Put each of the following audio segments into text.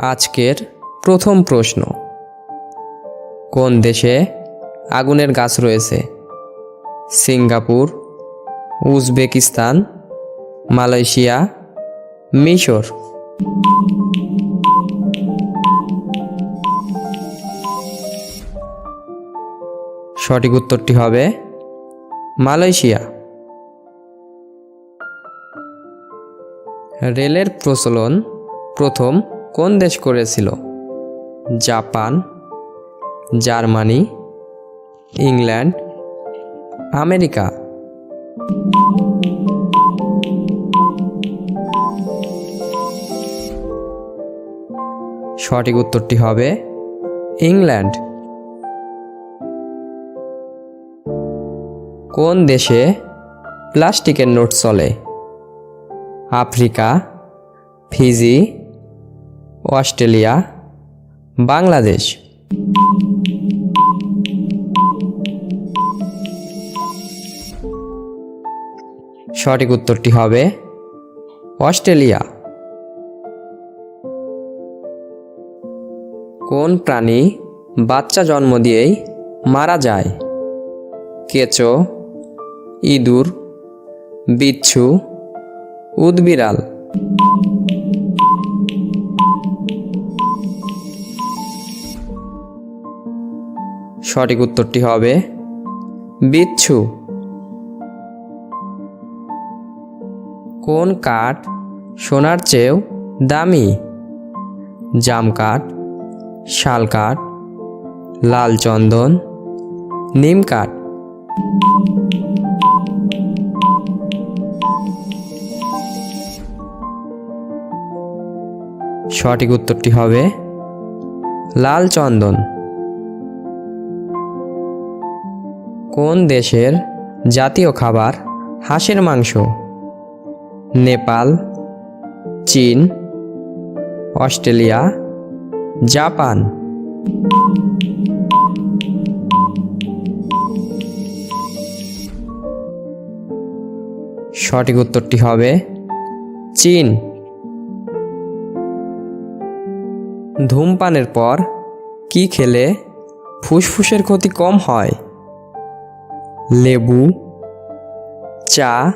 আজকের প্রথম প্রশ্ন। কোন দেশে আগুনের গাছ রয়েছে? সিঙ্গাপুর, উজবেকিস্তান, মালয়েশিয়া, মিশর। সঠিক উত্তরটি হবে মালয়েশিয়া। রেলের প্রচলন প্রথম কোন দেশ করেছিল? Japan, Germany, England, America. সঠিক উত্তরটি হবে ইংল্যান্ড। কোন দেশে প্লাস্টিকের নোট চলে? Africa, Fiji Australia, Bangladesh. সঠিক উত্তরটি হবে অস্ট্রেলিয়া। কোন প্রাণী বাচ্চা জন্ম দিয়েই মারা যায়? কেঁচো, ইঁদুর, বিচ্ছু উদবিড়াল সঠিক উত্তরটি হবে বিচ্ছু। কোন কাঠ সোনার চেয়েও দামি? জাম কাঠ, শাল কাঠ, লাল চন্দন, নিম কাঠ। সঠিক উত্তরটি হবে লাল চন্দন। কোন দেশের জাতীয় খাবার হাঁসের মাংস? নেপাল, চীন, অস্ট্রেলিয়া, জাপান। সঠিক উত্তরটি হবে চীন। ধূমপানের পর কি খেলে ফুসফুসের ক্ষতি কম হয়? লেবু, চা,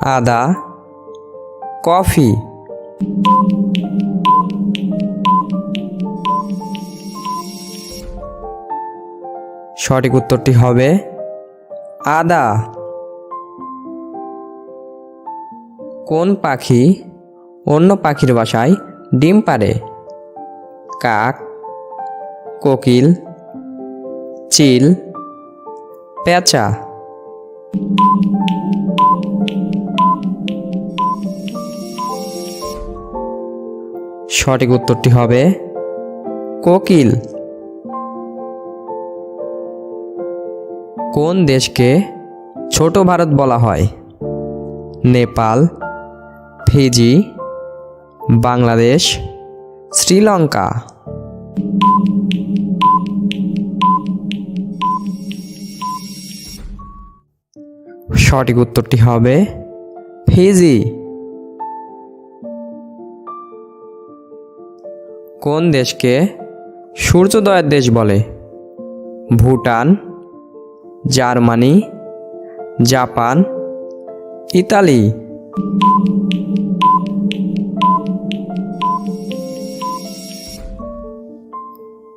আদা, কফি। সঠিক উত্তরটি হবে আদা। কোন পাখি অন্য পাখির বাসায় ডিম পারে কাক, কোকিল, চিল পেঁচা সঠিক উত্তরটি হবে কোকিল। কোন দেশকে ছোট ভারত বলা হয়? নেপাল, ফিজি, বাংলাদেশ, শ্রীলঙ্কা। সঠিক উত্তরটি হবে ফিজি। কোন দেশকে সূর্যোদয়ের দেশ বলে? Bhutan, Germany, Japan, Italy.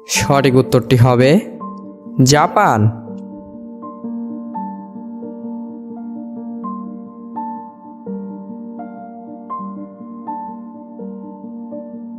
সঠিক উত্তরটি হবে জাপান।